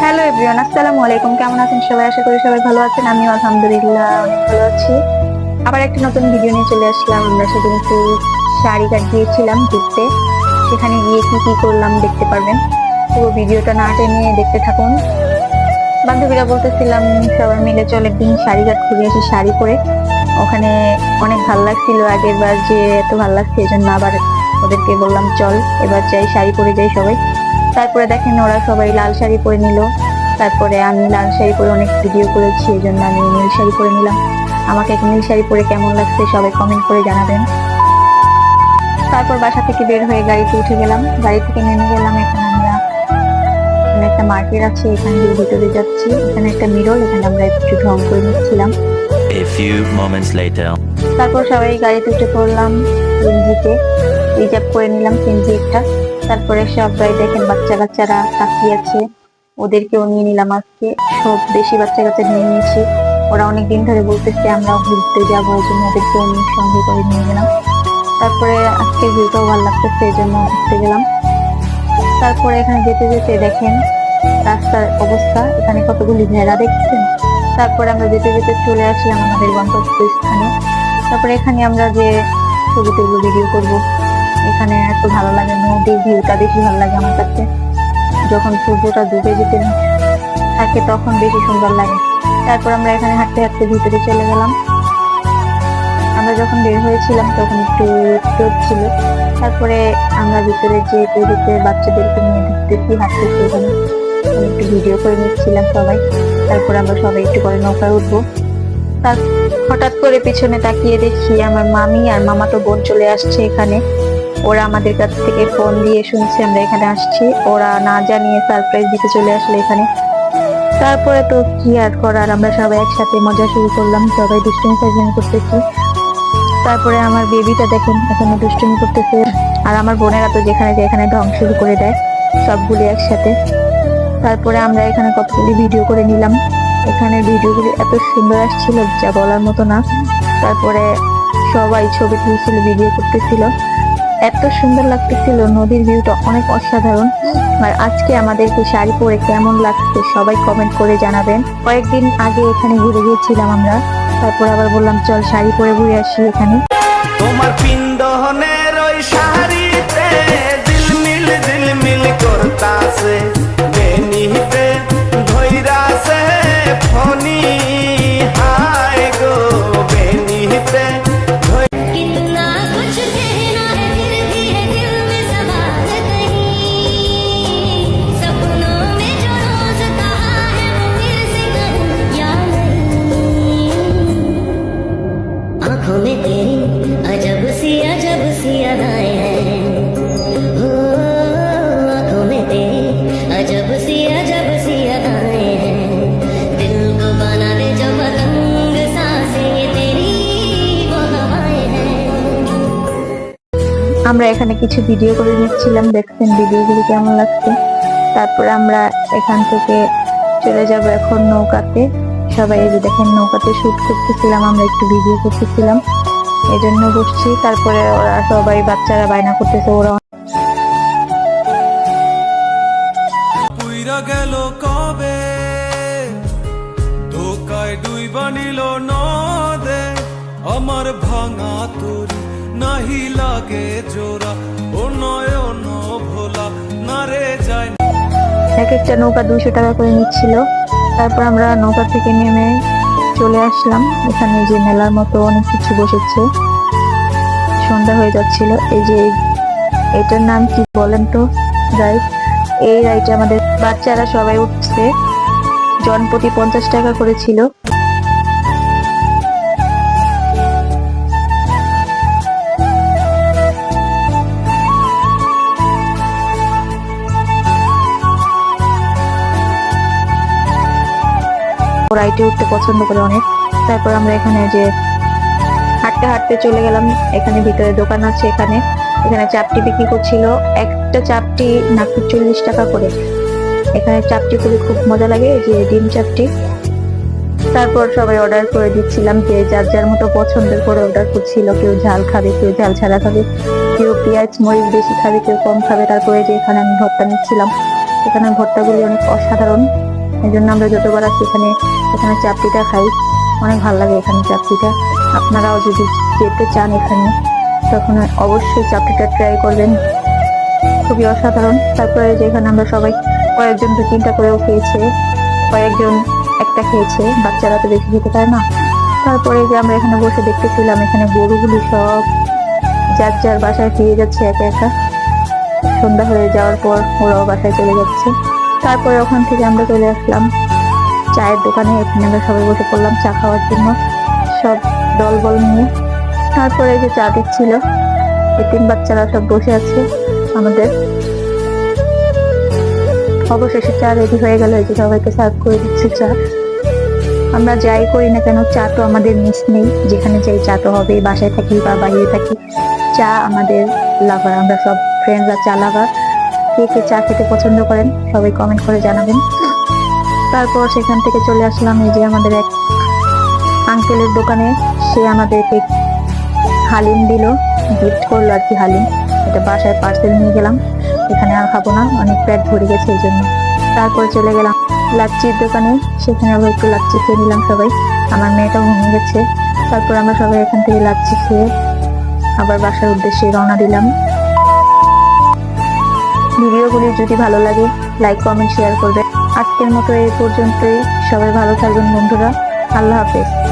Hello everyone আসসালামু আলাইকুম কেমন আছেন সবাই? আশা করি সবাই ভালো আছেন। আমিও আলহামদুলিল্লাহ অনেক ভালো আছি। আবার একটা নতুন ভিডিও নিয়ে চলে আসলাম। আমরা সেদিন একটু শাড়ি কাট দিয়েছিলাম ঘুরতে। সেখানে গিয়ে কি কি করলাম দেখতে পারবেন। পুরো ভিডিওটা না টেনে দেখতে থাকুন। বান্ধবীরা বলতেছিলাম, সবাই মিলে চল একদিন শাড়ি কাট ঘুরে আসি শাড়ি পরে। ওখানে অনেক ভালো লাগছিল আগের বার যে এত ভালো লাগছে এই জন্য আবার ওদেরকে বললাম, চল, এবার যাই, শাড়ি পরে যাই সবাই। তারপরে দেখেন ওরা সবাই লাল শাড়ি পরে নিল। তারপরে আমি লাল শাড়ি পরে অনেক ভিডিও করেছি এই জন্য আমি নীল শাড়ি পরে নিলাম। আমাকে নীল শাড়ি পরে কেমন লাগছে সবাই কমেন্ট করে জানাবেন। তারপর বাসা থেকে বের হয়ে গাড়িতে উঠে গেলাম। গাড়ি থেকে নেমে গেলাম এখানে আমরা এখানে একটা মার্কেট আছে এখানে দিয়ে ভিতরে যাচ্ছি। এখানে একটা মিরর এখানে আমরা একটু ঢং করে নিচ্ছিলাম. তারপর সবাই গাড়িতে উঠে পড়লাম সিএনজিতে। রিজার্ভ করে নিলাম সিএনজি একটা। তারপরে সবাই দেখেন বাচ্চা কাচ্চারা তাকিয়ে আছে। ওদেরকেও নিয়ে নিলাম আজকে। সব বেশি বাচ্চা কাচ্চা নিয়ে নিয়েছি। ওরা অনেক দিন ধরে বলতেছে আমরা ঘুরতে যাব। ওই জন্য ওদেরকেও নিয়ে সঙ্গে করে নিয়ে গেলাম। তারপরে আজকে ভিউটাও ভালো লাগতেছে, এই জন্য ঘুরতে গেলাম। তারপরে এখানে যেতে যেতে দেখেন রাস্তার অবস্থা। এখানে কতগুলি ভেড়া দেখছেন? তারপরে আমরা যেতে যেতে চলে আসলাম আমাদের গন্তব্যস্থানে। তারপরে এখানে আমরা যে ছবি তুলবো ভিডিও করব। এখানে এত ভালো লাগে, নদীর ভিউটা বেশি ভালো লাগে আমার কাছে। যখন সূর্যটা ডুবে যেতে থাকে তখন বেশি সুন্দর লাগে। তারপর আমরা এখানে হাঁটতে হাঁটতে ভিতরে চলে গেলাম। আমরা যখন বের হয়েছিলাম তখন একটু রোদ ছিল। তারপরে আমরা ভিতরে যে ভিতরে বাচ্চাদেরকে নিয়ে ঢুকতেছি, হাঁটতেছি ওখানে একটু ভিডিও করে নিচ্ছিলাম সবাই। তারপর আমরা সবাই একটু করে নৌকায় উঠবো। তার হঠাৎ করে পিছনে তাকিয়ে দেখি আমার মামি আর মামা তো বোন চলে আসছে এখানে। ওরা আমাদের কাছ থেকে ফোন দিয়ে শুনছে, আমরা এখানে আসছি। ওরা না জানিয়ে সারপ্রাইজ দিতে চলে আসলে এখানে। তারপরে তো কি আর করার, আমরা সবাই একসাথে মজা শুরু করলাম, সবাই দুষ্টুমি ফাজলামি করতেছি। তারপরে আমার বেবিটা দেখেন, এখানে দুষ্টুমি করতেছে। আর আমার বোনেরা তো যেখানে যায়, এখানে ঢং শুরু করে দেয়, সবগুলি একসাথে। তারপরে আমরা এখানে কতগুলি ভিডিও করে নিলাম। এখানে ভিডিওগুলি এত সুন্দর আসছিল, যা বলার মতো না। তারপরে সবাই ছবি তুলছিল ভিডিও করতেছিল। এত সুন্দর লাগতেছিল, নদীর ভিউটা অনেক অসাধারণ। আর আজকে আমাদেরকে শাড়ি পরে কেমন লাগছে সবাই কমেন্ট করে জানাবেন। কয়েকদিন আগে এখানে ঘুরে গিয়েছিলাম আমরা, তারপর আবার বললাম, চল শাড়ি পরে ঘুরে আসি এখানে। তোমার পিন্দহনের আমরা এখানে কিছু ভিডিও করে নিচ্ছিলাম দেখছেন ভিডিওগুলি কেমন লাগছে? তারপরে আমরা এখান থেকে চলে যাব এখন নৌকাতে। সবাই এই যে দেখেন, নৌকাতে শুট করতেছিলাম, আমরা একটু ভিডিও করতেছিলাম। এই জন্য বসছি। তারপরে ওরা সবাই বাচ্চারা বায়না করতেছে, ওরা গেল কবে? ধোকায় ডুইবা নিল নদে। আমার ভাঙা তরি নাহি লাগে জোড়া, ও নয়ন ভোলা, না রে যায় এক একটা নৌকা দুইশো টাকা করে নিচ্ছিল। তারপর আমরা নৌকা থেকে নেমে চলে আসলাম। এখানে যে মেলার মতো অনেক কিছু বসেছে। সন্ধ্যা হয়ে যাচ্ছিল। এই যে এটার নাম কি বলেন তো? রাইড এই রাইডে আমাদের বাচ্চারা সবাই উঠছে। জনপ্রতি পঞ্চাশ টাকা করেছিল। ও রাইডে উঠতে পছন্দ করে অনেক। তারপর আমরা এখানে যে হাঁটতে হাঁটতে চলে গেলাম, এখানে ভিতরে দোকান আছে এখানে। এখানে চাপটি বিক্রি করছিল। একটা চাপটি নাকি চল্লিশ টাকা করে। এখানে চাপটি করে খুব মজা লাগে যে ডিম চাপটি। তারপর সবাই অর্ডার করে দিচ্ছিলাম, যে যার যার মতো পছন্দের করে অর্ডার করছিল, কেউ ঝাল খাবে, কেউ ঝাল ছাড়া খাবে, কেউ পেঁয়াজ, মরিচ বেশি খাবে, কেউ কম খাবে। তারপরে যে এখানে আমি ভর্তা নিচ্ছিলাম। এখানে ভর্তাগুলি অনেক অসাধারণ। এই জন্য আমরা যতবার আসি এখানে এখানে চাপটিটা খাই। অনেক ভালো লাগে এখানে চাপটিটা। আপনারাও যদি যেতে চান এখানে, তখন অবশ্যই চাপটিটা ট্রাই করবেন। খুবই অসাধারণ। তারপরে যেখানে আমরা সবাই কয়েকজন দু তিনটা করেও খেয়েছে, কয়েকজন একটা খেয়েছে, বাচ্চারা তো বেশি খেতে পারে না। তারপরে যে আমরা এখানে বসে দেখতেছিলাম, এখানে গরুগুলি সব যার যার বাসায় ফিরে যাচ্ছে একা একা। সন্ধ্যা হয়ে যাওয়ার পর ওরাও বাসায় চলে যাচ্ছে। তারপরে ওখান থেকে আমরা চলে আসলাম। চায়ের দোকানে, এখানে আমরা সবাই বসে পড়লাম চা খাওয়ার জন্য। সব দলবল নিয়ে। তারপরে যে চা দিচ্ছিল এতিম বাচ্চারা সব বসে আছে আমাদের। অবশেষে চা রেডি হয়ে গেল, এই যে সবাইকে সার্ভ করে দিচ্ছি চা। আমরা যাই করি না কেন, চা তো আমাদের মিস নেই। যেখানে যাই চা তো হবে বাসায় থাকি বা বাইরে থাকি। চা আমাদের লাভার আমরা সব ফ্রেন্ডরা চা লাভার কে কে চা খেতে পছন্দ করেন, সবাই কমেন্ট করে জানাবেন। তারপর সেখান থেকে চলে আসলাম এই যে আমাদের এক আঙ্কেলের দোকানে। সে আমাদেরকে হালিম দিল গিফট করল আর কি হালিম। এটা বাসায় পার্সেল নিয়ে গেলাম, এখানে আর খাব না, অনেক পেট ভরে গেছে এই জন্য। তারপর চলে গেলাম লাচ্চির দোকানে, সেখানে আবার একটু লাচ্চি খেয়ে নিলাম সবাই। আমার মেয়েটা ঘুমিয়ে গেছে। তারপর আমরা সবাই এখান থেকে লাচ্চি খেয়ে আবার বাসার উদ্দেশ্যে রওনা দিলাম। ভিডিওগুলি যদি ভালো লাগে লাইক কমেন্ট শেয়ার করবে। আজকের মতো এই পর্যন্তই। সবাই ভালো থাকবেন বন্ধুরা। আল্লাহ হাফেজ।